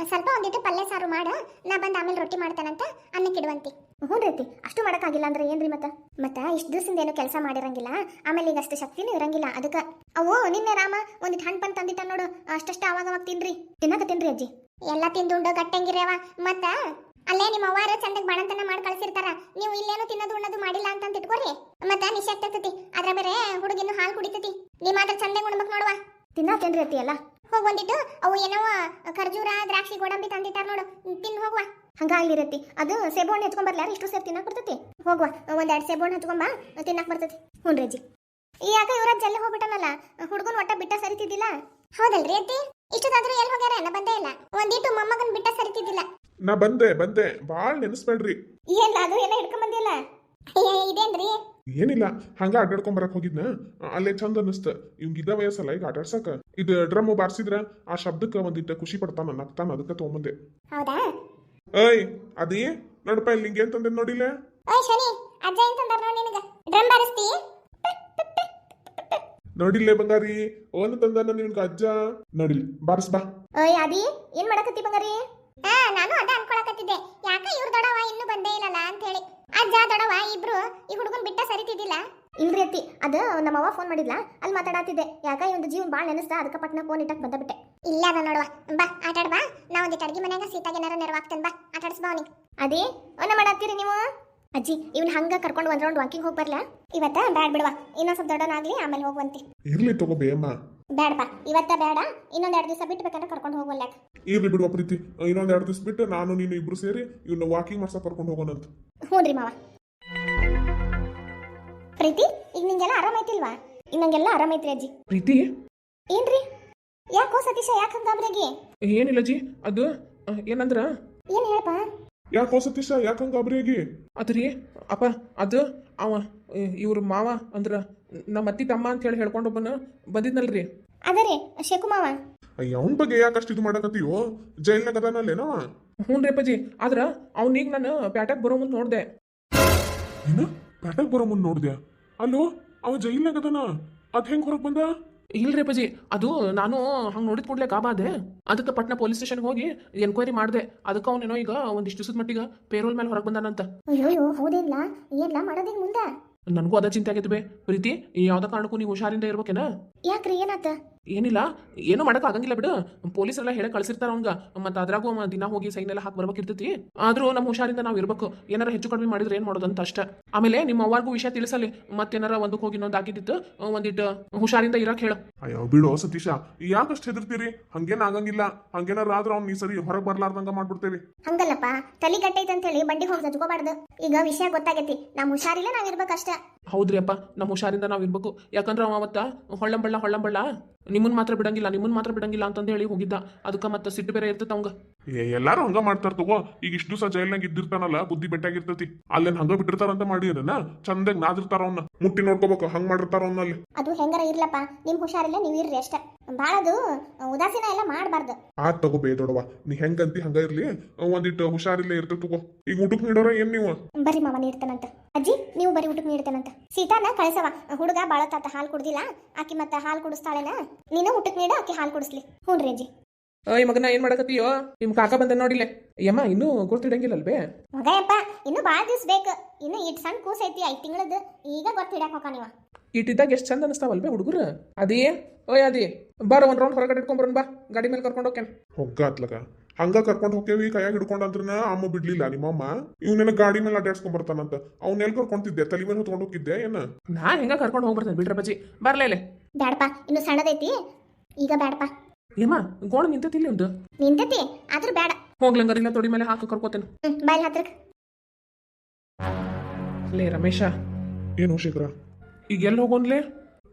ಸ್ವಲ್ಪ ಒಂದಿಟ್ಟು ಪಲ್ಯ ಸಾರು ಮಾಡ ನಾ ಬಂದ ಆಮೇಲೆ ರೊಟ್ಟಿ ಮಾಡ್ತಾನಂತ ಅನ್ನಕ್ಕಿಡುವಂತಿ ಹ್ಞೂ ರೀತಿ ಅಷ್ಟು ಮಾಡಕ್ಕಾಗಿಲ್ಲ ಅಂದ್ರೆ ಏನ್ರಿ ಮತ್ತ? ಮತ್ತ ಇಷ್ಟು ದಿವಸದಿಂದ ಏನು ಕೆಲಸ ಮಾಡಿರಂಗಿಲ್ಲ ಆಮೇಲೆ ಈಗ ಅಷ್ಟು ಶಕ್ತಿನೂ ಇರಂಗಿಲ್ಲ ಅದಕ್ಕ. ಅವೋ ನಿನ್ನೆ ರಾಮ ಒಂದಿಟ್ಟು ಹಣ್ಣು ಪನ್ ತಂದಿಟ್ಟ ನೋಡು ಅಷ್ಟಷ್ಟ ಅವಾಗ ಅವಾಗ ತಿನ್ರಿ. ತಿನ್ನಕತ್ತೇನ್ರಿ ಅಜ್ಜಿ. ಎಲ್ಲ ತಿಂದುಂಡು ಗಟ್ಟಂಗಿರ್ಯವ ಮತ್ತ ಅಲ್ಲೇ ನಿಮ್ಮ ಅವ್ವಾರ ಚಂದಕ್ಕೆ ಬಣ್ಣತನ ಮಾಡಿ ಕಳ್ಸಿರ್ತಾರ. ನೀವು ಇಲ್ಲೇನು ತಿನ್ನೋದು ಉಣ್ಣೋದು ಮಾಡಿಲ್ಲ ಅಂತ ಇಟ್ಕೊರಿ. ಮತ್ತ ನಿಶಕ್ತ ಆಗ್ತತಿ ಅದ್ರ ಬೇರೆ ಹುಡುಗಿನ ಹಾಲು ಕುಡಿತೈತಿ. ನೀ ಮಾತ್ರ ಚಂದಾಗ ಉಣ್ಬೇಕು ನೋಡುವ. ತಿನ್ನತ್ತೇನ್ರಿ ಅತ್ತಿ ಅಲ್ಲ ಹೋಗ್ ಒಂದಿಟ್ಟು ಅವು ಏನೋ ಖರ್ಜೂರ ದ್ರಾಕ್ಷಿ ಗೋಡಂಬಿ ತಂದಿಟ್ಟಾರ ನೋಡು. ತಿನ್ ಹೋಗುವ. ಹಂಗಾಗಿರತ್ತಿ ಅದು ಸೇಬು ಹಣ್ಣು ಬರ್ಲಾರ ಇಷ್ಟು ಸೇರ್ ತಿನ್ನಕ್ ಬರ್ತೈತಿ. ಹೋಗುವ. ಒಂದೆರಡು ಎರಡ್ ಹಚ್ಕೊಂಬ ತಿನ್ನಕ್ ಬರ್ತೈತಿ. ಹ್ಞೂ ಅಜ್ಜಿ. ಈ ಯಾಕ ಇವ್ರ ಜಲ್ಲಿ ಹೋಗ್ಬಿಟ್ಟನಲ್ಲ ಹುಡುಗನ್ ಒಟ್ಟ ಬಿಟ್ಟ ಸರಿತಿದ್ದಿಲ್ಲ? ಹೌದಲ್ರಿ ಅತ್ತಿ. ಇಷ್ಟದಾದ್ರೂ ಎಲ್ಲಿ ಹೋಗ್ಯಾರ? ಬಂದೇ ಇಲ್ಲ. ಒಂದಿಟ್ಟು ಮೊಮ್ಮಗನ್ ಬಿಟ್ಟ ಸರಿತಿದ್ದಿಲ್ಲ.
ನಾ ಬಂದೆ ಬಂದೆ. ಬಾಳ್ ನೆನಸ್ಬೇಡ್ರಿ.
ಏನ್ ಅದು ಎಲ್ಲ ಹಿಡ್ಕೊಂಡ್ ಬಂದಿಲ್ಲ ಇದೇನ್ರಿ?
ಏನಿಲ್ಲ ಹಂಗ ಅಡ್ಡಾಡ್ಕೊಂಡ್ ಬರಕ್ ಹೋಗಿದ್ನ. ಅಲ್ಲೇ ಚಂದ ಅನಿಸ್ತ ಇವ್ಗ ಇದ ವಯಸ್ಸಲ್ಲ ಈಗ ಆಟಾಡ್ಸಕ. ಇದು ಡ್ರಮ್ ಬಾರ್ಸಿದ್ರ ಆ ಶಬ್ದಕ್ಕ ಒಂದಿಟ್ಟ ಖುಷಿ ಪಡ್ತಾನ ನಗ್ತಾನ ಅದಕ್ಕ ತಗೊಂಬಂದೆ.
ಹೌದಾ?
ಏಯ್ ಅದೇ? ನೋಡಪ್ಪ ಇಲ್ಲಿ ನಿಂಗೆ ಅಂತಂದೆ ತಂದೆ ನೋಡಿಲ್ಲ?
ಓಯ್ ಶನಿ ಅಜ್ಜ ಏನ್ ತಂದಾರ ನೋಡಿ ನಿನಗ? ಡ್ರಮ್ ಬಾರಿಸ್ತಿ?
ನೋಡಿಲ್ಲೇ ಬಂಗಾರಿ ಓನ್ ತಂದಾನ ನಿನ್ಗ ಅಜ್ಜ? ನೋಡಿಲ್ಲ ಬಾರಿಸ್ ಬಾ.
ಓಯ್ ಅದಿ ಏನ್ ಮಾಡಕತ್ತಿ ಬಂಗಾರಿ? ಹಾ ನಾನು ಅದ ಅನ್ಕೊಳಕತ್ತಿದ್ದೆ. ಯಾಕ ಇವ್ರ ದೊಡವ ಇನ್ನೂ ಬಂದೇ ಇಲ್ಲಲ್ಲ ಅಂತ ಹೇಳಿ ಅಜ್ಜ ದೊಡವ ಇಬ್ರು ಈ ಹುಡುಗನ್ ಬಿಟ್ಟ ಸರಿತಿದ್ದಿಲ್ಲ? ಇಲ್ರಿ ಅತ್ತಿ ಅದ ನಮ್ಮ ಅವ್ವ ಫೋನ್ ಮಾಡಿದ್ಲಾ? ಅಲ್ಲಿ ಮಾತಾಡತ್ತಿದ್ದೆ ಯಾಕ ಈ ಒಂದು ಜೀವನ ಭಾಳ ನೆನಸ್ತಾ ಅದಕ್ಕೆ ಪಟ್ನ ಫೋನ್ ಇಟ್ಟಕ್ಕೆ ಬಂದಬಿಟ್ಟೆ
ಇಲ್ಲ ಅದ ನೋಡುವ. ಬಾ ಆಟಾಡ್ ಬಾ. ನಾ ಒಂದಿಟ್ಟು ಅಡ್ಗೆ ಮನ್ಯಾಗ ಸೀತಾಗ ಏನಾರ ನೆರವಾಗ್ತೇನೆ ಬಾ. ಆಟಾಡ್ಸ್ಬಾ ಅವನಿಗೆ.
ಅದೇ ಅವನ್ನ ಮಾಡತ್ತೀರಿ ನೀವು? ಅಜ್ಜಿ ಇವನ್ ಹಂಗ ಕರ್ಕೊಂಡು ಒಂದ್ ರೌಂಡ್ ವಾಕಿಂಗ್ ಹೋಗಿ ಬರ್ಲಾ?
ಇವತ್ತ ಬ್ಯಾಡ್ ಬಿಡುವ. ಇನ್ನೊಂದ್ ಸ್ವಲ್ಪ ದೊಡ್ಡನಾಗ್ಲಿ ಆಮೇಲೆ ಹೋಗುವಂತಿ.
ಇರ್ಲಿ ತಗೋ ಬೇಯಮ್ಮ.
ಬೇಡಪ್ಪ ಇವತ್ತ ಬೇಡ ಇನ್ನೊಂದ್ ಎರಡು ದಿವಸ ಬಿಟ್ಟು ಬೇಕಾದ್ರೆ ಕರ್ಕೊಂಡು ಹೋಗಲ್ಲ
ಇರ್ಲಿ ಬಿಡುವ ಪ್ರೀತಿ ಇನ್ನೊಂದ್ ಎರಡು ದಿವಸ ಬಿಟ್ಟು ನಾನು ನೀನು ಇಬ್ರು ಸೇರಿ ಇವ್ನ ವಾಕಿಂಗ್ ಮಾಡ್ಸಕ್ ಕರ್ಕೊಂಡು ಹೋಗೋಣಂತ
ಹ್ಞೂನ್ರಿ ಮಾವ. ಪ್ರೀತಿ ಈಗ ನಿಂಗೆಲ್ಲ ಆರಾಮೈತಿಲ್ವಾ ಈಗ ನಂಗೆಲ್ಲ ಆರಾಮೈತ್ರಿ ಅಜ್ಜಿ.
ಪ್ರೀತಿ?
ಏನ್ರಿ? ಯಾಕೋ ಸತೀಶ ಯಾಕೆ ಹಂಗಾಬ್ರಾಗಿ
ಏನಿಲ್ಲ ಜಿ ಅದು ಏನಂದ್ರ?
ಏನ್ ಹೇಳಪ್ಪ?
ಯಾಕೋ ಸತೀಶ ಯಾಕಂಗ ಗಾಬರಿಯಾಗಿ?
ಅದ್ರಿ ಅಪ್ಪ ಅದು ಅವ ಇವ್ರ ಮಾವ ಅಂದ್ರ ನಮ್ಮ ಅತ್ತಿ ತಮ್ಮ ಅಂತ ಹೇಳಿ ಹೇಳ್ಕೊಂಡು ಒಬ್ಬನ ಬಂದಿದ್ನಲ್ರಿ.
ಅದರಿ ಶೇಕು ಮಾವ.
ಅಯ್ಯ ಅವನ ಬಗ್ಗೆ ಅಷ್ಟು ಇದು ಮಾಡಕತ್ತೀಯೋ? ಜೈಲ್ನಾಗ ಅದಾನಲ್ಲೇನವ
ಹ್ಞೂ ರೀ ಅಪ್ಪಾಜಿ ಆದ್ರ ಅವ್ನೀಗ ನಾನು ಪ್ಯಾಟಕ್ ಬರೋ ಮುಂದೆ ನೋಡ್ದೆ.
ಏನು? ಪ್ಯಾಟಕ್ ಬರೋ ಮುಂದೆ ನೋಡ್ದೆ ಅಲ್ಲೋ ಅವ ಜೈಲ್ನಾಗ ಅದಾನ ಅದ್ ಹೆಂಗ್ ಹೊರಗ್ ಬಂದ?
ಇಲ್ರಿ ಅಪ್ಪಾಜಿ ಅದು ನಾನು ಹಂಗೆ ನೋಡಿದ ಕೂಡಲೇ ಕಾಬಾದೆ ಅದಕ್ಕೆ ಪಟ್ನಾ ಪೊಲೀಸ್ ಸ್ಟೇಷನ್ ಹೋಗಿ ಎನ್ಕ್ವೈರಿ ಮಾಡಿದೆ. ಅದಕ್ಕೆ ಅವನೇನೋ ಈಗ ಒಂದಿಷ್ಟು ದಿವಸದ ಮಟ್ಟಿಗೆ ಪೇರೋಲ್ ಮೇಲೆ ಹೊರಗೆ ಬಂದಾನಂತ.
ಅಯ್ಯೋ ಏನ್ಲ ಮುಂದೆ?
ನನಗೂ ಅದ ಚಿಂತೆ ಆಗೈತೆ ಬೇ. ಪ್ರೀತಿ ಯಾವ್ದ ಕಾರಣಕ್ಕೂ ನೀವು ಹುಷಾರಿಂದ ಇರ್ಬೇಕೇನಾ?
ಯಾಕ್ರಿ ಏನಾತ?
ಏನಿಲ್ಲ ಏನೂ ಮಾಡಕ್ ಆಗಂಗಿಲ್ಲ ಬಿಡು. ಪೊಲೀಸರೆಲ್ಲ ಹೇಳಿ ಕಳ್ಸಿರ್ತಾರ ಅವಂಗ ಮತ್ತೆ ಅದ್ರಾಗೂ ಅವ ದಿನ ಹೋಗಿ ಸೈನ್ ಎಲ್ಲ ಹಾಕಿ ಬರ್ಬೇಕಿರ್ತೈತಿ ಆದ್ರೂ ನಮ್ಮ ಹುಷಾರಿಂದ ನಾವು ಇರ್ಬೇಕು. ಏನಾರ ಹೆಚ್ಚು ಕಡಿಮೆ ಮಾಡಿದ್ರೆ ಏನ್ ಮಾಡೋದಂತ ಅಷ್ಟ. ಆಮೇಲೆ ನಿಮ್ಮ ಅವ್ವಾರ್ಗೂ ವಿಷಯ ತಿಳಿಸಲಿ ಮತ್ತೇನಾರ ಒಂದಕ್ಕೆ ಹೋಗಿ ಇನ್ನೊಂದು ಆಗಿದ್ದಿತ್ತು ಒಂದಿಟ್ಟು ಹುಷಾರಿಂದ ಇರಕ್ ಹೇಳು.
ಅಯ್ಯೋ ಬಿಡು ಸತೀಶ ಯಾಕಷ್ಟು ಹೆದರ್ತೀರಿ? ಹಂಗೇನ್ ಆಗಂಗಿಲ್ಲ. ಹಂಗೇನಾರ ಆದ್ರ ಅವ್ನ ಈ ಸರಿ ಹೊರಗ್ ಬರ್ಲಾರ್ದಂಗ ಮಾಡ್ಬಿಡ್ತೇವಿ.
ಹಂಗಲ್ಲಪ್ಪ ತಲಿ ಗಟ್ಟೈತೆ ಅಂತ ಹೇಳಿ ಬಂಡಿ ಹೋಗಿ ಜಜ್ಕೋಬಾರ್ದು ಈಗ ವಿಷಯ ಗೊತ್ತಾಗೈತಿ. ನಮ್ ಹುಷಾರಿಲ್ಲ ನಾವ್ ಇರ್ಬೇಕಷ್ಟ.
ಹೌದ್ರಿ ಅಪ್ಪ ನಮ್ಮ ಹುಷಾರಿಂದ ನಾವು ಇರ್ಬೇಕು. ಯಾಕಂದ್ರೆ ಅವ ಅವತ್ತ ಹೊಳ್ಳಂಬಳ್ಳ ಹೊಳ್ಳಂಬಳ್ಳ. ನಿಮ್ಮನ್ ಮಾತ್ರ ಬಿಡಂಗಿಲ್ಲ ನಿಮ್ಮನ್ನ ಮಾತ್ರ ಬಿಡಂಗಿಲ್ಲ ಅಂತಂದು ಹೇಳಿ ಹೋಗಿದ್ದ. ಅದಕ್ಕೆ ಮತ್ತೆ ಸಿಟ್ಟು ಬೇರೆ ಇರ್ತದೆ ಅವಂಗ.
ಏ, ಎಲ್ಲಾರು ಹಂಗ ಮಾಡ್ತಾರ ತಗೋ. ಈಗ ಇಷ್ಟು ದಿವಸ ಜೈಲ್ನಾಗ ಇದ್ದಿರ್ತಾನಲ್ಲ ಬುದ್ಧಿ ಬೆಟ್ಟಾಗಿರ್ತೈತಿ. ಅಲ್ಲೇನ್ ಹಂಗ ಬಿಟ್ಟಿರ್ತಾರಂತ ಅದನ್ನ ಚಂದಾಗ ನಾದಿರ್ತಾರ ಅವ್ನ. ಮುಟ್ಟಿ ನೋಡ್ಕೋಬೇಕು ಹಂಗ ಮಾಡಿರ್ತಾರ ಅವ್ನ ಅಲ್ಲಿ.
ಅದು ಹೆಂಗಾರ ಇರ್ಲಪ್ಪ ನಿಮ್ ಹುಷಾರಿಲ್ಲ ನೀವ್ ಇರ್ರಿ ಅಷ್ಟ. ಬಾಳದು ಉದಾಸೀನ ಎಲ್ಲ ಮಾಡಬಾರ್ದು.
ಆ ತಗೋ ಬೇ ದೊಡವ ನೀ ಹೆಂಗಂತಿ ಹಂಗ ಇರ್ಲಿ ಒಂದಿಟ್ಟು ಹುಷಾರಿಲ್ಲ ಇರ್ತೈತಿ ತಗೋ. ಈಗ ಊಟಕ್ ನೀಡೋರ ಏನ್ ನೀವು?
ಬರ್ರಿ ಮಾವ ನೀಡ್ತಾನಂತ. ಅಜ್ಜಿ ನೀವು ಬರೀ ಊಟಕ್ ನೀಡ್ತಾನಂತ. ಸೀತಾನ ಕಳ್ಸವ ಹುಡುಗ ಬಾಳ ತಾತ ಹಾಲು ಕುಡ್ದಿಲ್ಲ ಆಕಿ ಮತ್ತೆ ಹಾಲು ಕುಡಿಸ್ತಾಳೆನ? ನೀನು ಊಟಕ್ ನೀಡು ಆಕಿ ಹಾಲು ಕುಡಿಸ್ಲಿ. ಹ್ಞೂ ರೀ ಅಜ್ಜಿ.
ಏಯ್ ಮಗನ ಏನ್ ಮಾಡಕತ್ತೀಯೋ? ನಿಮ್ ಕಾಕ ಬಂದ ನೋಡಿಲೆ ಯಮ್ಮ ಇನ್ನೂ ಗೊತ್ತಿಡಂಗಿಲ್ಲಲ್ವೇ
ಮಗಯಪ್ಪ ಇನ್ನು ಬಾಳ ದಿವ್ಸ ಬೇಕು. ಇನ್ನು ಇಟ್ ಸಣ್ಣ ಕೂಸ್ ಐತಿ ಐದು ತಿಂಗಳದ. ಈಗ ಗೊತ್ತಿಡಕ್ ಹೋಗ ನೀವ.
ಇಟ್ಟಿದ್ದಾಗ ಎಷ್ಟು ಚಂದ ಅನಿಸ್ತಾವಲ್ವೇ ಹುಡುಗರು? ಅದೇ? ಓಯ್ ಅದೇ. ಬಾರ ಒಂದ್ ರೌಂಡ್ ಹೊರಗಡೆ ಇಟ್ಕೊಂಬರೋಣ ಬಾ. ಗಾಡಿ ಮೇಲೆ ಕರ್ಕೊಂಡು ಹೋಗ್ಯಾನ.
ಹೊಗ್ಗಾತ್ಲಗ ಹಂಗ ಕರ್ಕೊಂಡು ಹೋಗ್ತೇವಿ ಕೈಯಾಗ ಹಿಡ್ಕೊಂಡಂದ್ರನ ಅಮ್ಮ ಬಿಡ್ಲಿಲ್ಲ ನಿಮ್ಮಮ್ಮ? ಇವ್ನೆಲ್ಲ ಗಾಡಿ ಮೇಲೆ ಅಡ್ಡಾಡ್ಸ್ಕೊಂಡ್ ಬರ್ತಾನಂತ. ಅವ್ನ ಎಲ್ ಕರ್ಕೊಂತಿದ್ದೆ? ತಲೆ ಮೇಲೆ ಹೊತ್ಕೊಂಡು ಹೋಗಿದ್ದೆ ಏನ?
ನಾ ಹೆಂಗ ಕರ್ಕೊಂಡು ಹೋಗ್ಬರ್ತೇನೆ ಬಿಡ್ರ ಬಜಿ ಬರ್ಲೇ ಇಲ್ಲಿ.
ಬ್ಯಾಡಪ್ಪ ಇನ್ನು ಸಣ್ಣದೈತಿ. ಈಗ ಬ್ಯಾಡಪ್ಪ.
ಏಮ್ಮ ಗೋಣ ನಿಂತೈತಿಲ್ಲ ಒಂದು?
ನಿಂತೈತಿ ಆದ್ರೂ ಬೇಡ.
ಹೋಗ್ಲಂಗಾರಿಲ್ಲ ತೊಡಿ ಮೇಲೆ ಹಾಕಿ ಕರ್ಕೋತೇನೆ.
ಬಾಯ್ ಬಾಯ್ಲ್ ಹತ್ರಕ್.
ಲೇ ರಮೇಶ.
ಏನು ಶೇಖರ?
ಈಗ ಎಲ್ಲಿ ಹೋಗೋನ್ಲೇ?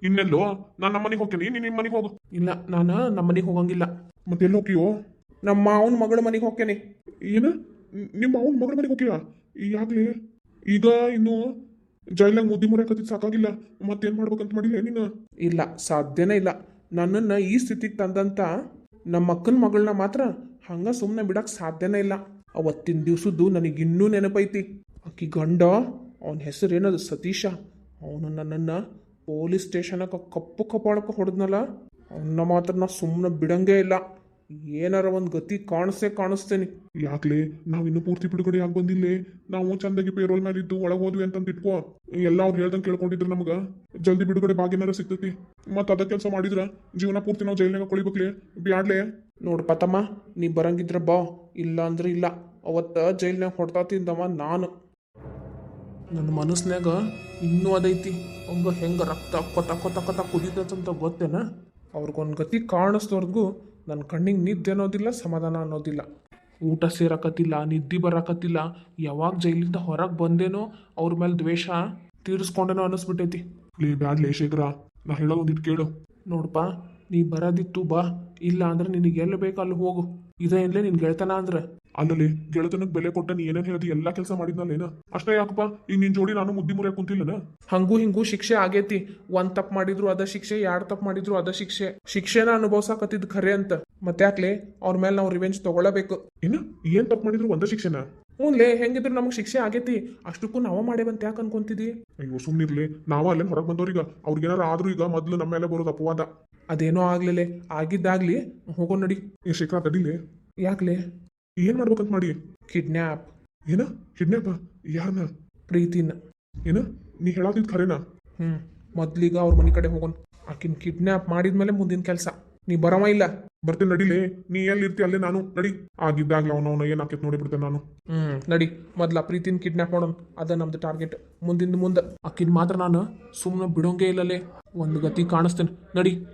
ಇನ್ನೆಲ್ಲೋ? ನಾನು ನಮ್ಮ ಮನೆಗೆ ಹೋಗ್ತೀನಿ ನೀನು ನಿಮ್ಮ ಮನೆಗೆ ಹೋಗು.
ಇಲ್ಲ ನಾನು ನಮ್ಮ ಮನೆಗೆ ಹೋಗಂಗಿಲ್ಲ.
ಮತ್ತೆ ಎಲ್ಲಿ ಹೋಗಿಯೋ
ನಮ್ಮ ಮಾವನ ಮಗಳ ಮನೆಗೆ ಹೋಗ್ತೇನೆ.
ಏನು? ನಿಮ್ಮ ಅವನ ಮಗಳ ಮನೆಗೆ ಹೋಗಿಯಾ ಈಗಾಗಲೇ ಈಗ ಇನ್ನು ಜೈಲಾಗ ಮುದ್ದಿ ಮುರಿಯಕತ್ತಿದ್ ಸಾಕಾಗಿಲ್ಲ. ಮತ್ತೇನ್ ಮಾಡ್ಬೇಕಂತ ಮಾಡಿಲ್ಲ ನೀನು?
ಇಲ್ಲ ಸಾಧ್ಯನೇ ಇಲ್ಲ. ನನ್ನನ್ನು ಈ ಸ್ಥಿತಿಗೆ ತಂದಂತ ನಮ್ಮ ಅಕ್ಕನ ಮಗಳನ್ನ ಮಾತ್ರ ಹಂಗ ಸುಮ್ಮನೆ ಬಿಡಕ್ಕೆ ಸಾಧ್ಯನೇ ಇಲ್ಲ. ಅವತ್ತಿನ ದಿವ್ಸದ್ದು ನನಗಿನ್ನೂ ನೆನಪೈತಿ. ಆಕಿ ಗಂಡ, ಅವನ ಹೆಸರು ಏನದು ಸತೀಶ. ಅವನು ನನ್ನನ್ನು ಪೊಲೀಸ್ ಸ್ಟೇಷನಕ್ಕೆ ಕಪ್ಪು ಕಪಾಳಕ್ಕೆ ಹೊಡೆದ್ನಲ್ಲ ಅವನ್ನ ಮಾತ್ರ ನಾ ಸುಮ್ಮನೆ ಬಿಡಂಗೇ ಇಲ್ಲ. ಏನಾರ ಒಂದು ಗತಿ ಕಾಣಿಸೇ ಕಾಣಿಸ್ತೇನೆ.
ಯಾಕ್ಲೆ, ನಾವು ಇನ್ನು ಪೂರ್ತಿ ಬಿಡುಗಡೆ ಆಗಿ ಬಂದಿಲ್ಲ. ನಾವು ಚಂದಾಗಿ ಪೇರೋಲ್ ಮೇಲೆ ಇದ್ದು ಒಳಗೆ ಹೋದ್ವಿ ಅಂತಂದು ಇಟ್ಕೋ. ಎಲ್ಲ ಅವ್ರು ಹೇಳ್ದಂಗೆ ಕೇಳ್ಕೊಂಡಿದ್ರು ನಮಗ. ಜಲ್ದಿ ಬಿಡುಗಡೆ ಭಾಗ್ಯನಾರ ಸಿಗ್ತೈತಿ. ಮತ್ತು ಅದ ಕೆಲಸ ಮಾಡಿದ್ರ, ಜೀವನ ಪೂರ್ತಿ ನಾವು ಜೈಲಿನಾಗ ಕೊಳಿಬೇಕ್ಲೆ. ಬ್ಯಾಡ್ಲೆ.
ನೋಡಪ್ಪ ತಮ್ಮ ನೀ ಬರಂಗಿದ್ರ ಬಾ. ಇಲ್ಲ ಅಂದ್ರೆ ಇಲ್ಲ. ಅವತ್ತ ಜೈಲಿನಾಗ ಹೊಡ್ತಾ ತಿಂದವ ನಾನು ನನ್ನ ಮನಸ್ನ್ಯಾಗ ಇನ್ನೂ ಅದೈತಿ. ಅವಂಗ ಹೆಂಗ ರಕ್ತ ಕೊತ ಕೊತ ಕೊತ ಕುದೀತಂತ ಗೊತ್ತೇನ? ಅವ್ರಿಗೊಂದು ಗತಿ ಕಾಣಿಸ್ದವ್ರಿಗೂ ನನ್ನ ಕಣ್ಣಿಗೆ ನಿದ್ದೆ ಅನ್ನೋದಿಲ್ಲ, ಸಮಾಧಾನ ಅನ್ನೋದಿಲ್ಲ. ಊಟ ಸೇರಕತ್ತಿಲ್ಲ, ನಿದ್ದೆ ಬರಕತ್ತಿಲ್ಲ. ಯಾವಾಗ ಜೈಲಿಂದ ಹೊರಗೆ ಬಂದೇನೋ ಅವ್ರ ಮೇಲೆ ದ್ವೇಷ ತೀರಿಸ್ಕೊಂಡೇನೋ ಅನ್ನಿಸ್ಬಿಟ್ಟೈತಿ.
ಲೇ ಬ್ಯಾಡ್ಲೆ ಶೇಖರ, ನಾ ಒಂದಿಟ್ಟು ಕೇಳು.
ನೋಡಪ್ಪ ನೀ ಬರೋದಿತ್ತು ಬಾ, ಇಲ್ಲ ಅಂದ್ರೆ ನಿನಗೆ ಎಲ್ಲಿ ಬೇಕು ಅಲ್ಲಿ ಹೋಗು. ಇದೇನ್ಲೇ ನಿನ್ ಗೆಳ್ತನ ಅಂದ್ರೆ.
ಅಲ್ಲಲ್ಲಿ ಗೆಳತನಕ್ ಬೆಲೆ ಕೊಟ್ಟ ನೀ ಏನೇನ್ ಹೇಳ್ದಿ ಎಲ್ಲಾ ಕೆಲಸ ಮಾಡಿದ್ನಲ್ಲೇನ ಅಷ್ಟೇ ಯಾಕಪ್ಪ ಈಗ ನಿನ್ ಜೋಡಿ ನಾನು ಮುದ್ದಿ ಮುರಿಯಕ್ ಕುಂತಿಲ್ಲನ?
ಹಂಗೂ ಹಿಂಗೂ ಶಿಕ್ಷೆ ಆಗೇತಿ. ಒಂದ್ ತಪ್ಪು ಮಾಡಿದ್ರು ಅದ ಶಿಕ್ಷೆ ಎರಡ್ ತಪ್ಪು ಮಾಡಿದ್ರು ಅದ ಶಿಕ್ಷೆ. ಶಿಕ್ಷೆನ ಅನುಭವ್ಸಕತ್ತಿದ್ ಖರೆ ಅಂತ. ಮತ್ತ್ಯಾಕ್ಲೆ ಅವ್ರ ಮೇಲೆ ನಾವು ರಿವೆಂಜ್ ತಗೊಳ್ಳಬೇಕು.
ಏನ ಏನ್ ತಪ್ಪು ಮಾಡಿದ್ರು ಒಂದ ಶಿಕ್ಷೆನ?
ಹ್ಞೂನ್ಲೇ ಹೆಂಗಿದ್ರು ನಮಗೆ ಶಿಕ್ಷೆ ಆಗೇತಿ. ಅಷ್ಟಕ್ಕೂ ನಾವ ಮಾಡೇವಂತ ಯಾಕೆ ಅನ್ಕೊಂತಿದಿ?
ಅಯ್ಯೋ ಸುಮ್ನಿರ್ಲಿ. ನಾವ ಹೊರಗೆ ಹೊರಗ್ ಬಂದವ್ರೀಗ. ಅವ್ರಿಗೇನಾರ ಆದ್ರೂ ಈಗ ಮೊದ್ಲು ನಮ್ಮ ಮೇಲೆ ಬರೋದು ಅಪವಾದ.
ಅದೇನೋ ಆಗ್ಲಿಲ್ಲ. ಆಗಿದ್ದಾಗ್ಲಿ ಹೋಗೋ ನಡಿ.
ಈ ಶೇಖರ ತಡಿಲಿ.
ಯಾಕ್ಲೆ?
ಏನ್ ಮಾಡ್ಬೇಕಂತ ಮಾಡಿ?
ಕಿಡ್ನ್ಯಾಪ್
ಏನ? ಕಿಡ್ನ್ಯಾಪ ಯಾರನ್ನ
ಪ್ರೀತಿನ.
ಏನ? ನೀ ಹೇಳಾತಿದ್ ಖರೇನಾ?
ಹ್ಮ್. ಮೊದ್ಲೀಗ ಅವ್ರ ಮನೆ ಕಡೆ ಹೋಗೋಣ ಆಕಿನ್ ಕಿಡ್ನ್ಯಾಪ್ ಮಾಡಿದ್ಮೇಲೆ ಮುಂದಿನ ಕೆಲಸ. ನೀ ಬರವ ಇಲ್ಲ.
ಬರ್ತೀನಿ ನಡಿಲೇ ನೀ ಎಲ್ಲಿ ಇರ್ತಿ ಅಲ್ಲೇ ನಾನು. ನಡಿ. ಆಗಿದ್ದಾಗ್ಲೇ ಅವನವನ ಏನಾಕೈತೆ ನೋಡಿ ಬಿಡ್ತೇನೆ ನಾನು.
ಹ್ಮ್ ನಡಿ. ಮೊದ್ಲ ಪ್ರೀತಿನ ಕಿಡ್ನ್ಯಾಪ್ ಮಾಡೋಣ ಅದ ನಮ್ದು ಟಾರ್ಗೆಟ್ ಮುಂದಿನ ಮುಂದೆ. ಆಕಿನ ಮಾತ್ರ ನಾನು ಸುಮ್ಮನೆ ಬಿಡೋಂಗೇ ಇಲ್ಲಲೇ ಒಂದು ಗತಿ ಕಾಣಿಸ್ತೇನೆ. ನಡಿ.